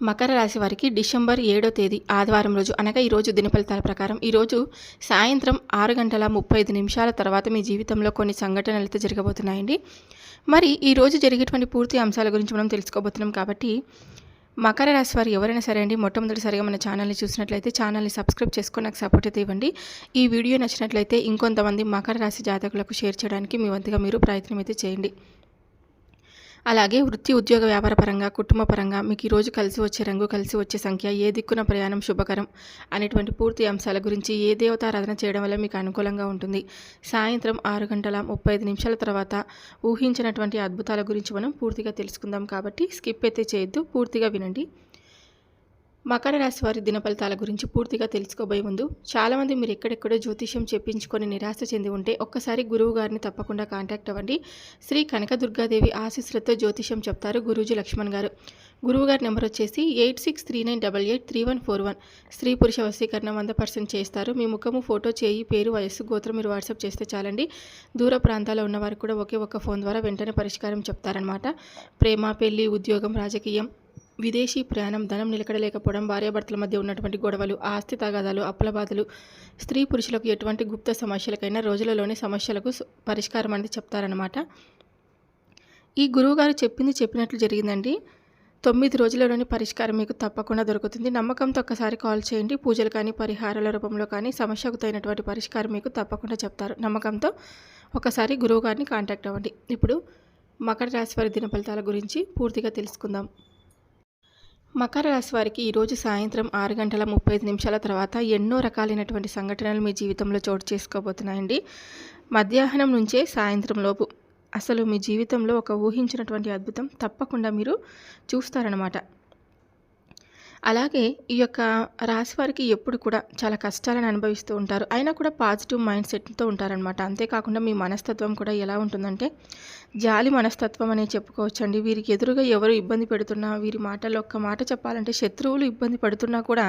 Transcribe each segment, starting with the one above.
మకర రాశి వారికి డిసెంబర్ ఏడో తేదీ ఆదివారం రోజు అనగా ఈరోజు దినఫలితాల ప్రకారం ఈరోజు సాయంత్రం ఆరు గంటల ముప్పై ఐదు నిమిషాల తర్వాత మీ జీవితంలో కొన్ని సంఘటనలు అయితే జరగబోతున్నాయండి. మరి ఈరోజు జరిగేటువంటి పూర్తి అంశాల గురించి మనం తెలుసుకోబోతున్నాం కాబట్టి మకర రాశి వారు ఎవరైనా సరే అండి మొట్టమొదటిసారిగా మన ఛానల్ని చూసినట్లయితే ఛానల్ని సబ్స్క్రైబ్ చేసుకొని నాకు సపోర్ట్ అయితే ఇవ్వండి. ఈ వీడియో నచ్చినట్లయితే ఇంకొంతమంది మకర రాశి జాతకులకు షేర్ చేయడానికి మీ వంతుగా మీరు ప్రయత్నం అయితే చేయండి. అలాగే వృత్తి ఉద్యోగ వ్యాపార పరంగా కుటుంబ పరంగా మీకు ఈరోజు కలిసి వచ్చే రంగు కలిసి వచ్చే సంఖ్య ఏ దిక్కున ప్రయాణం శుభకరం అనేటువంటి పూర్తి అంశాల గురించి ఏ దేవతారాధన చేయడం వల్ల మీకు అనుకూలంగా ఉంటుంది. సాయంత్రం ఆరు గంటల ముప్పై ఐదు నిమిషాల తర్వాత ఊహించినటువంటి అద్భుతాల గురించి మనం పూర్తిగా తెలుసుకుందాం కాబట్టి స్కిప్ అయితే చేయొద్దు పూర్తిగా వినండి. మకర రాశి వారి దినఫలితాల గురించి పూర్తిగా తెలుసుకోబోయే ముందు చాలామంది మీరు ఎక్కడెక్కడో జ్యోతిష్యం చెప్పించుకొని నిరాశ చెంది ఉంటే ఒక్కసారి గురువు గారిని తప్పకుండా కాంటాక్ట్ అవ్వండి. శ్రీ కనకదుర్గాదేవి ఆశీస్సులతో జ్యోతిష్యం చెప్తారు గురూజీ లక్ష్మణ్ గారు. గురువు గారి నెంబర్ వచ్చేసి eight six three nine double eight three one four one. స్త్రీ పురుష వశీకరణ వంద పర్సెంట్ చేస్తారు. మీ ముఖము ఫోటో చేయి పేరు వయస్సు గోత్రం మీరు వాట్సాప్ చేస్తే చాలండి. దూర ప్రాంతాల్లో ఉన్నవారు కూడా ఒకే ఒక్క ఫోన్ ద్వారా వెంటనే పరిష్కారం చెప్తారనమాట ప్రేమ పెళ్ళి ఉద్యోగం రాజకీయం విదేశీ ప్రయాణం ధనం నిలకడలేకపోవడం భార్యాభర్తల మధ్య ఉన్నటువంటి గొడవలు ఆస్తి తగాదాలు అప్పుల బాధలు స్త్రీ పురుషులకు ఎటువంటి గుప్త సమస్యలకైనా రోజులలోని సమస్యలకు పరిష్కారం అనేది చెప్తారనమాట ఈ గురువుగారు చెప్పింది చెప్పినట్లు జరిగిందండి. తొమ్మిది రోజులలోని పరిష్కారం మీకు తప్పకుండా దొరుకుతుంది. నమ్మకంతో ఒక్కసారి కాల్ చేయండి. పూజలు కానీ పరిహారాల రూపంలో కానీ సమస్యకు తగినటువంటి పరిష్కారం మీకు తప్పకుండా చెప్తారు. నమ్మకంతో ఒకసారి గురువు గారిని కాంటాక్ట్ అవ్వండి. ఇప్పుడు మకర రాశి వారి దిన ఫలితాల గురించి పూర్తిగా తెలుసుకుందాం. మకర రాశి వారికి ఈరోజు సాయంత్రం ఆరు గంటల ముప్పై ఐదు నిమిషాల తర్వాత ఎన్నో రకాలైనటువంటి సంఘటనలు మీ జీవితంలో చోటు చేసుకోబోతున్నాయండి. మధ్యాహ్నం నుంచే సాయంత్రం లోపు అసలు మీ జీవితంలో ఒక ఊహించినటువంటి అద్భుతం తప్పకుండా మీరు చూస్తారనమాట అలాగే ఈ యొక్క రాశి వారికి ఎప్పుడు కూడా చాలా కష్టాలను అనుభవిస్తూ ఉంటారు. అయినా కూడా పాజిటివ్ మైండ్ సెట్తో ఉంటారనమాట అంతేకాకుండా మీ మనస్తత్వం కూడా ఎలా ఉంటుందంటే జాలి మనస్తత్వం అనే చెప్పుకోవచ్చండి. వీరికి ఎదురుగా ఎవరు ఇబ్బంది పెడుతున్నా వీరి మాటల్లో ఒక్క మాట చెప్పాలంటే శత్రువులు ఇబ్బంది పడుతున్నా కూడా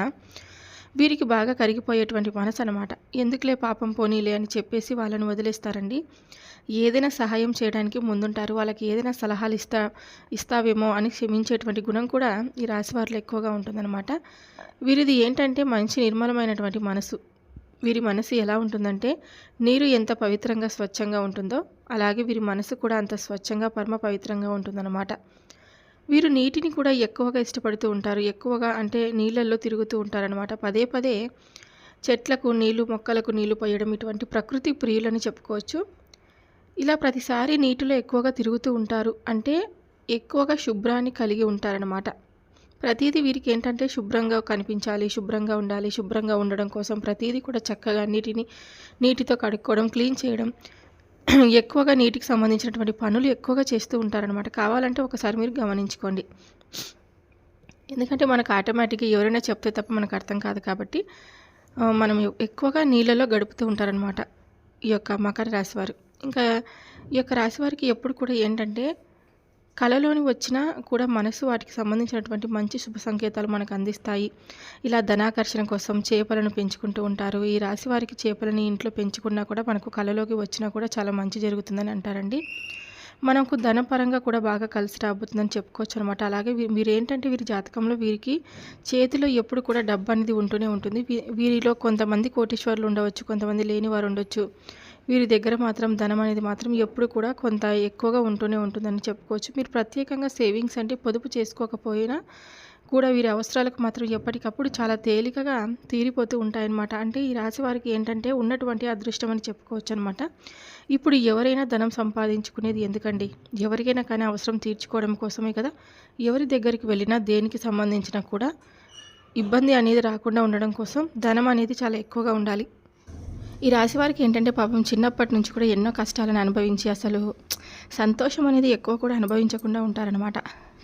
వీరికి బాగా కరిగిపోయేటువంటి మనసు అనమాట ఎందుకులే పాపం పోనీలే అని చెప్పేసి వాళ్ళని వదిలేస్తారండి. ఏదైనా సహాయం చేయడానికి ముందుంటారు వాళ్ళకి ఏదైనా సలహాలు ఇస్తా ఇస్తావేమో అని క్షమించేటువంటి గుణం కూడా ఈ రాశి వారిలో ఎక్కువగా ఉంటుందన్నమాట. వీరిది ఏంటంటే మంచి నిర్మలమైనటువంటి మనసు. వీరి మనసు ఎలా ఉంటుందంటే నీరు ఎంత పవిత్రంగా స్వచ్ఛంగా ఉంటుందో అలాగే వీరి మనసు కూడా అంత స్వచ్ఛంగా పరమ పవిత్రంగా ఉంటుందన్నమాట. వీరు నీటిని కూడా ఎక్కువగా ఇష్టపడుతూ ఉంటారు. ఎక్కువగా అంటే నీళ్ళల్లో తిరుగుతూ ఉంటారనమాట పదే పదే చెట్లకు నీళ్ళు మొక్కలకు నీళ్ళు పోయడం ఇటువంటి ప్రకృతి ప్రియులని చెప్పుకోవచ్చు. ఇలా ప్రతిసారి నీటిలో ఎక్కువగా తిరుగుతూ ఉంటారు. అంటే ఎక్కువగా శుభ్రాన్ని కలిగి ఉంటారనమాట ప్రతిదీ వీరికి ఏంటంటే శుభ్రంగా కనిపించాలి శుభ్రంగా ఉండాలి శుభ్రంగా ఉండడం కోసం ప్రతిదీ కూడా చక్కగా నీటిని నీటితో కడుక్కోవడం క్లీన్ చేయడం ఎక్కువగా నీటికి సంబంధించినటువంటి పనులు ఎక్కువగా చేస్తూ ఉంటారనమాట కావాలంటే ఒకసారి మీరు గమనించుకోండి. ఎందుకంటే మనకు ఆటోమేటిక్గా ఎవరైనా చెప్తే తప్ప మనకు అర్థం కాదు కాబట్టి మనం ఎక్కువగా నీళ్ళలో గడుపుతూ ఉంటారనమాట ఈ యొక్క మకర రాశి వారు. ఇంకా ఈ యొక్క రాశి వారికి ఎప్పుడు కూడా ఏంటంటే కళలోని వచ్చినా కూడా మనసు వాటికి సంబంధించినటువంటి మంచి శుభ సంకేతాలు మనకు అందిస్తాయి. ఇలా ధనాకర్షణ కోసం చేపలను పెంచుకుంటూ ఉంటారు. ఈ రాశి వారికి చేపలని ఇంట్లో పెంచుకున్నా కూడా మనకు కళలోకి వచ్చినా కూడా చాలా మంచి జరుగుతుందని అంటారండి. మనకు ధనపరంగా కూడా బాగా కలిసి రాబోతుందని చెప్పుకోవచ్చు అనమాట అలాగే మీరు ఏంటంటే వీరి జాతకంలో వీరికి చేతిలో ఎప్పుడు కూడా డబ్బు అనేది ఉంటూనే ఉంటుంది. వీ- వీరిలో కొంతమంది కోటీశ్వరులు ఉండవచ్చు కొంతమంది లేని వారు ఉండొచ్చు. వీరి దగ్గర మాత్రం ధనం అనేది మాత్రం ఎప్పుడు కూడా కొంత ఎక్కువగా ఉంటూనే ఉంటుందని చెప్పుకోవచ్చు. మీరు ప్రత్యేకంగా సేవింగ్స్ అంటే పొదుపు చేసుకోకపోయినా కూడా వీరి అవసరాలకు మాత్రం ఎప్పటికప్పుడు చాలా తేలికగా తీరిపోతూ ఉంటాయన్నమాట. అంటే ఈ రాశి వారికి ఏంటంటే ఉన్నటువంటి అదృష్టం అని చెప్పుకోవచ్చు అనమాట ఇప్పుడు ఎవరైనా ధనం సంపాదించుకునేది ఎందుకండి? ఎవరికైనా కానీ అవసరం తీర్చుకోవడం కోసమే కదా? ఎవరి దగ్గరికి వెళ్ళినా దేనికి సంబంధించినా కూడా ఇబ్బంది అనేది రాకుండా ఉండడం కోసం ధనం అనేది చాలా ఎక్కువగా ఉండాలి. ఈ రాశి వారికి ఏంటంటే పాపం చిన్నప్పటి నుంచి కూడా ఎన్నో కష్టాలను అనుభవించి అసలు సంతోషం అనేది ఎక్కువ కూడా అనుభవించకుండా ఉంటారనమాట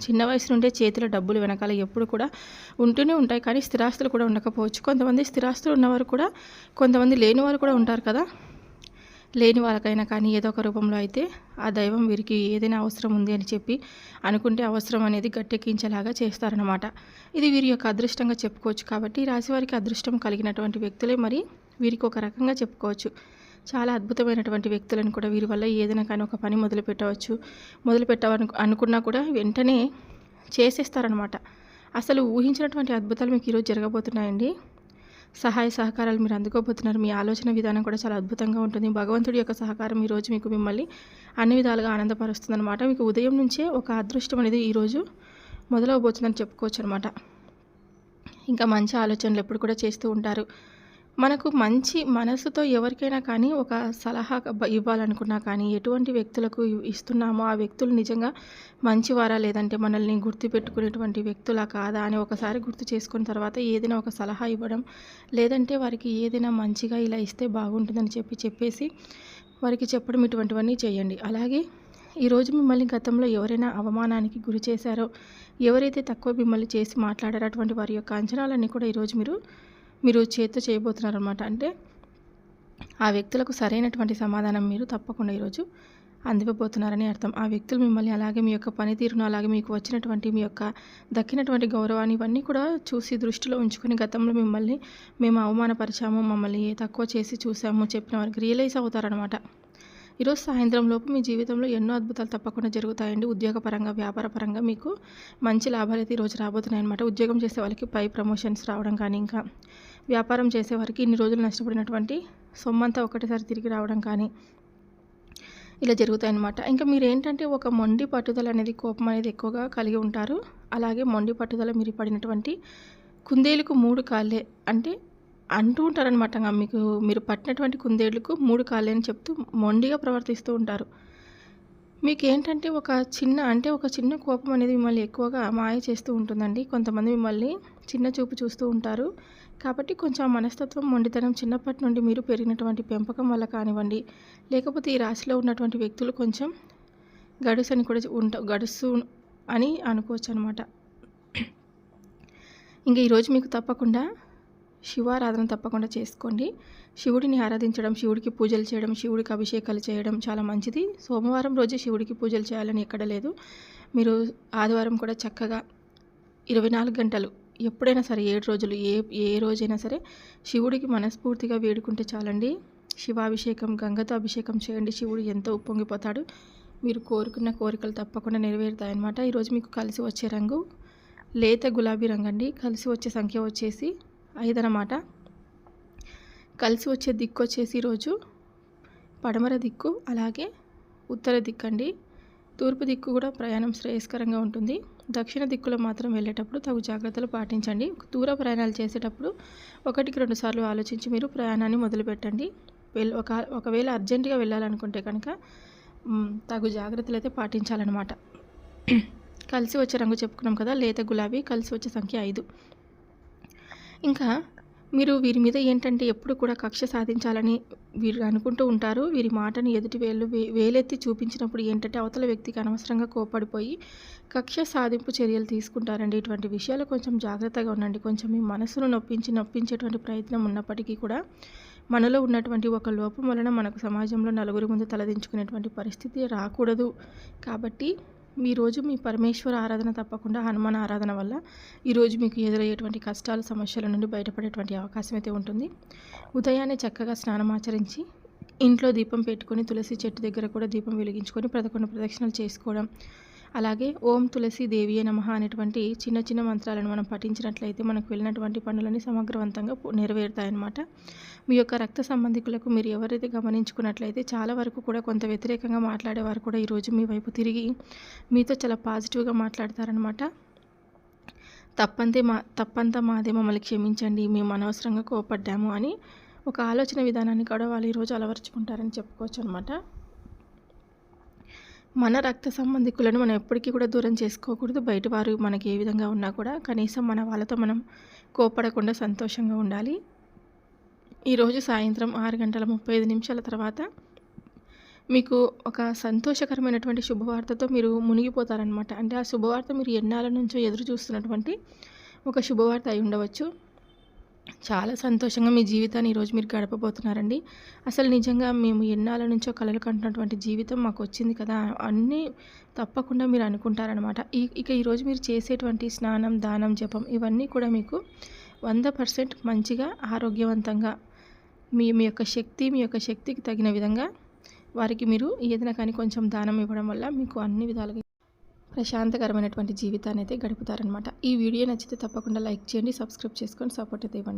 చిన్న వయసు నుండే చేతిలో డబ్బులు వెనకాల ఎప్పుడు కూడా ఉంటూనే ఉంటాయి. కానీ స్థిరాస్తులు కూడా ఉండకపోవచ్చు. కొంతమంది స్థిరాస్తులు ఉన్నవారు కూడా కొంతమంది లేని వారు కూడా ఉంటారు కదా. లేని వాళ్ళకైనా కానీ ఏదో ఒక రూపంలో అయితే ఆ దైవం వీరికి ఏదైనా అవసరం ఉంది అని చెప్పి అనుకుంటే అవసరం అనేది గట్టెక్కించేలాగా చేస్తారనమాట ఇది వీరి యొక్క అదృష్టంగా చెప్పుకోవచ్చు కాబట్టి ఈ రాశి వారికి అదృష్టం కలిగినటువంటి వ్యక్తులే మరి వీరికి ఒక రకంగా చెప్పుకోవచ్చు. చాలా అద్భుతమైనటువంటి వ్యక్తులను కూడా వీరి వల్ల ఏదైనా కానీ ఒక పని మొదలు పెట్టవచ్చు. మొదలు పెట్టాలని అనుకున్నా కూడా వెంటనే చేసేస్తారనమాట అసలు ఊహించినటువంటి అద్భుతాలు మీకు ఈరోజు జరగబోతున్నాయండి? సహాయ సహకారాలు మీరు అందుకోబోతున్నారు. మీ ఆలోచన విధానం కూడా చాలా అద్భుతంగా ఉంటుంది. భగవంతుడి యొక్క సహకారం ఈరోజు మీకు మిమ్మల్ని అన్ని విధాలుగా ఆనందపరుస్తుంది అనమాట మీకు ఉదయం నుంచే ఒక అదృష్టం అనేది ఈరోజు మొదలవబోతుందని చెప్పుకోవచ్చు అనమాట ఇంకా మంచి ఆలోచనలు ఎప్పుడు కూడా చేస్తూ ఉంటారు. మనకు మంచి మనసుతో ఎవరికైనా కానీ ఒక సలహా ఇవ్వాలనుకున్నా కానీ ఎటువంటి వ్యక్తులకు ఇస్తున్నామో ఆ వ్యక్తులు నిజంగా మంచివారా? లేదంటే మనల్ని గుర్తుపెట్టుకునేటువంటి వ్యక్తులా కాదా? అని ఒకసారి గుర్తు చేసుకున్న తర్వాత ఏదైనా ఒక సలహా ఇవ్వడం లేదంటే వారికి ఏదైనా మంచిగా ఇలా ఇస్తే బాగుంటుందని చెప్పి చెప్పేసి వారికి చెప్పడం ఇటువంటివన్నీ చేయండి. అలాగే ఈరోజు మిమ్మల్ని గతంలో ఎవరైనా అవమానానికి గురి చేశారో ఎవరైతే తక్కువ మిమ్మల్ని చేసి మాట్లాడారో అటువంటి వారి యొక్క అంచనాలన్నీ కూడా ఈరోజు మీరు మీరు చేతితో చేయబోతున్నారనమాట అంటే ఆ వ్యక్తులకు సరైనటువంటి సమాధానం మీరు తప్పకుండా ఈరోజు అందివ్వబోతున్నారని అర్థం. ఆ వ్యక్తులు మిమ్మల్ని అలాగే మీ యొక్క పనితీరును అలాగే మీకు వచ్చినటువంటి మీ యొక్క దక్కినటువంటి గౌరవాన్ని ఇవన్నీ కూడా చూసి దృష్టిలో ఉంచుకొని గతంలో మిమ్మల్ని మేము అవమానపరిచాము మమ్మల్ని తక్కువ చేసి చూసాము చెప్పిన వారికి రియలైజ్ అవుతారనమాట ఈరోజు సాయంత్రం లోపు మీ జీవితంలో ఎన్నో అద్భుతాలు తప్పకుండా జరుగుతాయండి. ఉద్యోగపరంగా వ్యాపారపరంగా మీకు మంచి లాభాలు అయితే ఈరోజు రాబోతున్నాయి అనమాట ఉద్యోగం చేసే వాళ్ళకి పై ప్రమోషన్స్ రావడం కానీ ఇంకా వ్యాపారం చేసే వారికి ఇన్ని రోజులు నష్టపడినటువంటి సొమ్మంతా ఒకటేసారి తిరిగి రావడం కానీ ఇలా జరుగుతాయి అన్నమాట ఇంకా మీరు ఏంటంటే ఒక మొండి పట్టుదల అనేది కోపం అనేది ఎక్కువగా కలిగి ఉంటారు. అలాగే మొండి పట్టుదల మీరు పడినటువంటి కుందేలుకు మూడు కాళ్ళే. అంటే అంటూ ఉంటారనమాట ఇంకా మీకు మీరు పట్టినటువంటి కుందేళ్ళకు మూడు కాళ్ళే అని చెప్తూ మొండిగా ప్రవర్తిస్తూ ఉంటారు. మీకు ఏంటంటే ఒక చిన్న అంటే ఒక చిన్న కోపం అనేది మిమ్మల్ని ఎక్కువగా మాయ చేస్తూ ఉంటుందండి. కొంతమంది మిమ్మల్ని చిన్న చూపు చూస్తూ ఉంటారు. కాబట్టి కొంచెం ఆ మనస్తత్వం మొండితనం చిన్నప్పటి నుండి మీరు పెరిగినటువంటి పెంపకం వల్ల కానివ్వండి లేకపోతే ఈ రాశిలో ఉన్నటువంటి వ్యక్తులు కొంచెం గడుసు అని కూడా ఉంట గడుసు అని అనుకోవచ్చు అనమాట ఇంకా ఈరోజు మీకు తప్పకుండా శివారాధన తప్పకుండా చేసుకోండి. శివుడిని ఆరాధించడం శివుడికి పూజలు చేయడం శివుడికి అభిషేకాలు చేయడం చాలా మంచిది. సోమవారం రోజే శివుడికి పూజలు చేయాలని ఎక్కడ లేదు. మీరు ఆదివారం కూడా చక్కగా ఇరవై నాలుగు గంటలు ఎప్పుడైనా సరే ఏడు రోజులు ఏ ఏ రోజైనా సరే శివుడికి మనస్ఫూర్తిగా వేడుకుంటే చాలండి. శివాభిషేకం గంగతో అభిషేకం చేయండి. శివుడు ఎంతో ఉప్పొంగిపోతాడు. మీరు కోరుకున్న కోరికలు తప్పకుండా నెరవేరుతాయన్నమాట ఈరోజు మీకు కలిసి వచ్చే రంగు లేత గులాబీ రంగు అండి. కలిసి వచ్చే సంఖ్య వచ్చేసి ఐదు అన్నమాట కలిసి వచ్చే దిక్కు వచ్చేసి ఈరోజు పడమర దిక్కు అలాగే ఉత్తర దిక్కు అండి తూర్పు దిక్కు కూడా ప్రయాణం శ్రేయస్కరంగా ఉంటుంది. దక్షిణ దిక్కులో మాత్రం వెళ్ళేటప్పుడు తగు జాగ్రత్తలు పాటించండి. దూర ప్రయాణాలు చేసేటప్పుడు ఒకటికి రెండు సార్లు ఆలోచించి మీరు ప్రయాణాన్ని మొదలుపెట్టండి. వెళ్ ఒక ఒకవేళ అర్జెంటుగా వెళ్ళాలనుకుంటే కనుక తగు జాగ్రత్తలు అయితే పాటించాలన్నమాట. కలిసి వచ్చే రంగు చెప్పుకున్నాం కదా లేత గులాబీ కలిసి వచ్చే సంఖ్య ఐదు. ఇంకా మీరు వీరి మీద ఏంటంటే ఎప్పుడు కూడా కక్ష సాధించాలని వీరు అనుకుంటూ ఉంటారు. వీరి మాటను ఎదుటి వేళ్ళు వే- వేలెత్తి చూపించినప్పుడు ఏంటంటే అవతల వ్యక్తికి అనవసరంగా కోపడిపోయి కక్ష సాధింపు చర్యలు తీసుకుంటారండి. ఇటువంటి విషయాలు కొంచెం జాగ్రత్తగా ఉండండి. కొంచెం మీ మనసును నొప్పించి నొప్పించేటువంటి ప్రయత్నం ఉన్నప్పటికీ కూడా మనలో ఉన్నటువంటి ఒక లోపం వలన మనకు సమాజంలో నలుగురి ముందు తలదించుకునేటువంటి పరిస్థితి రాకూడదు. కాబట్టి మీ రోజు మీ పరమేశ్వర ఆరాధన తప్పకుండా హనుమాన్ ఆరాధన వల్ల ఈరోజు మీకు ఎదురయ్యేటువంటి కష్టాలు సమస్యల నుండి బయటపడేటువంటి అవకాశం అయితే ఉంటుంది. ఉదయాన్నే చక్కగా స్నానం ఆచరించి ఇంట్లో దీపం పెట్టుకొని తులసి చెట్టు దగ్గర కూడా దీపం వెలిగించుకొని పదకొండు ప్రదక్షిణలు చేసుకోవడం అలాగే ఓం తులసి దేవియే నమః అనేటువంటి చిన్న చిన్న మంత్రాలను మనం పఠించినట్లయితే మనకు వెళ్ళినటువంటి పనులని సమగ్రవంతంగా నెరవేరుతాయన్నమాట. మీ యొక్క రక్త సంబంధికులకు మీరు ఎవరైతే గమనించుకున్నట్లయితే చాలా వరకు కూడా కొంత వ్యతిరేకంగా మాట్లాడేవారు కూడా ఈరోజు మీ వైపు తిరిగి మీతో చాలా పాజిటివ్గా మాట్లాడతారనమాట తప్పంతే మా తప్పంతా మాదే మమ్మల్ని క్షమించండి మేము అనవసరంగా కోపడ్డాము అని ఒక ఆలోచన విధానాన్ని కూడా వాళ్ళు ఈరోజు అలవరుచుకుంటారని చెప్పుకోవచ్చు అనమాట మన రక్త సంబంధికులను మనం ఎప్పటికీ కూడా దూరం చేసుకోకూడదు. బయట వారు మనకి ఏ విధంగా ఉన్నా కూడా కనీసం మన వాళ్ళతో మనం కోపడకుండా సంతోషంగా ఉండాలి. ఈరోజు సాయంత్రం ఆరు గంటల ముప్పై ఐదు నిమిషాల తర్వాత మీకు ఒక సంతోషకరమైనటువంటి శుభవార్తతో మీరు మునిగిపోతారనమాట అంటే ఆ శుభవార్త మీరు ఎన్నాళ్ళ నుంచో ఎదురు చూస్తున్నటువంటి ఒక శుభవార్త అయి ఉండవచ్చు. చాలా సంతోషంగా మీ జీవితాన్ని ఈరోజు మీరు గడపబోతున్నారండి. అసలు నిజంగా మేము ఎన్నాళ్ళ నుంచో కలలు కంటున్నటువంటి జీవితం మాకు వచ్చింది కదా అన్నీ తప్పకుండా మీరు అనుకుంటారనమాట ఈ ఇక ఈరోజు మీరు చేసేటువంటి స్నానం దానం జపం ఇవన్నీ కూడా మీకు వంద పర్సెంట్ మంచిగా ఆరోగ్యవంతంగా మీ మీ యొక్క శక్తి మీ యొక్క శక్తికి తగిన విధంగా వారికి మీరు ఏదైనా కానీ కొంచెం దానం ఇవ్వడం వల్ల మీకు అన్ని విధాలుగా ప్రశాంతకరమైనటువంటి జీవితాన్ని అయితే గడుపుతారనమాట ఈ వీడియో నచ్చితే తప్పకుండా లైక్ చేయండి సబ్స్క్రైబ్ చేసుకొని సపోర్ట్ అయితే ఇవ్వండి.